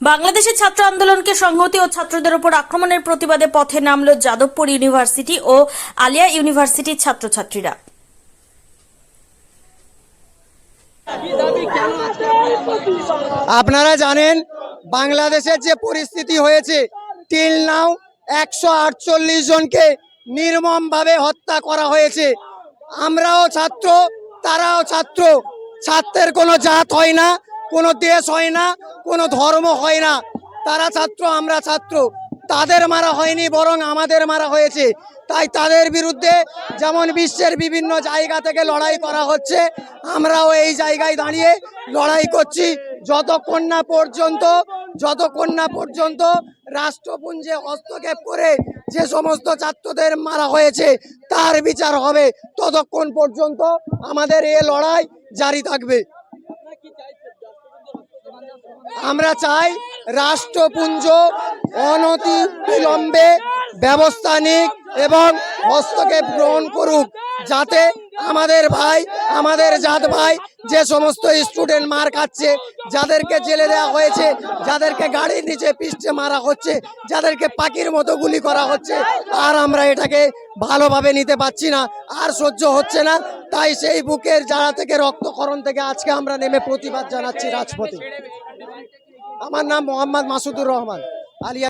বাংলাদেশের ছাত্র আন্দোলনকে সংহতি ও ছাত্রদের উপর আক্রমণের প্রতিবাদে পথে নামল যাদবপুর ইউনিভার্সিটি ও আলিয়া ইউনিভার্সিটির ছাত্রছাত্রীরা। আপনারা জানেন, বাংলাদেশের যে পরিস্থিতি হয়েছে টিল নাও একশো আটচল্লিশ জনকে নির্মমভাবে হত্যা করা হয়েছে। আমরাও ছাত্র, তারাও ছাত্র। ছাত্রের কোনো জাত হয় না, কোনো দেশ হয় না কোনো ধর্ম হয় না। তারা ছাত্র, আমরা ছাত্র। তাদের মারা হয়নি, বরং আমাদের মারা হয়েছে। তাই তাদের বিরুদ্ধে যেমন বিশ্বের বিভিন্ন জায়গা থেকে লড়াই করা হচ্ছে, আমরাও এই জায়গায় দাঁড়িয়ে লড়াই করছি। যতক্ষণ না পর্যন্ত যতক্ষণ না পর্যন্ত রাষ্ট্রপুঞ্জে হস্তক্ষেপ করে যে সমস্ত ছাত্রদের মারা হয়েছে, তার বিচার হবে। ততক্ষণ পর্যন্ত আমাদের এ লড়াই জারি থাকবে। আমরা চাই রাষ্ট্রপুঞ্জ অনতি বিলম্বে ব্যবস্থা নিক এবং হস্তক্ষেপ গ্রহণ করুক, যাতে আমাদের ভাই, আমাদের জাত ভাই যে সমস্ত স্টুডেন্ট মার খাচ্ছে, যাদেরকে জেলে দেওয়া হয়েছে, যাদেরকে গাড়ির নিচে পিষ্টে মারা হচ্ছে, যাদেরকে পাখির মতো গুলি করা হচ্ছে, আর আমরা এটাকে ভালোভাবে নিতে পারছি না, আর সহ্য হচ্ছে না। তাই সেই বুকের জায়গা থেকে রক্তকরণ থেকে আজকে আমরা নেমে প্রতিবাদ জানাচ্ছি রাজপথে। আমার নাম মোহাম্মদ মাসুদুর রহমান আলিয়া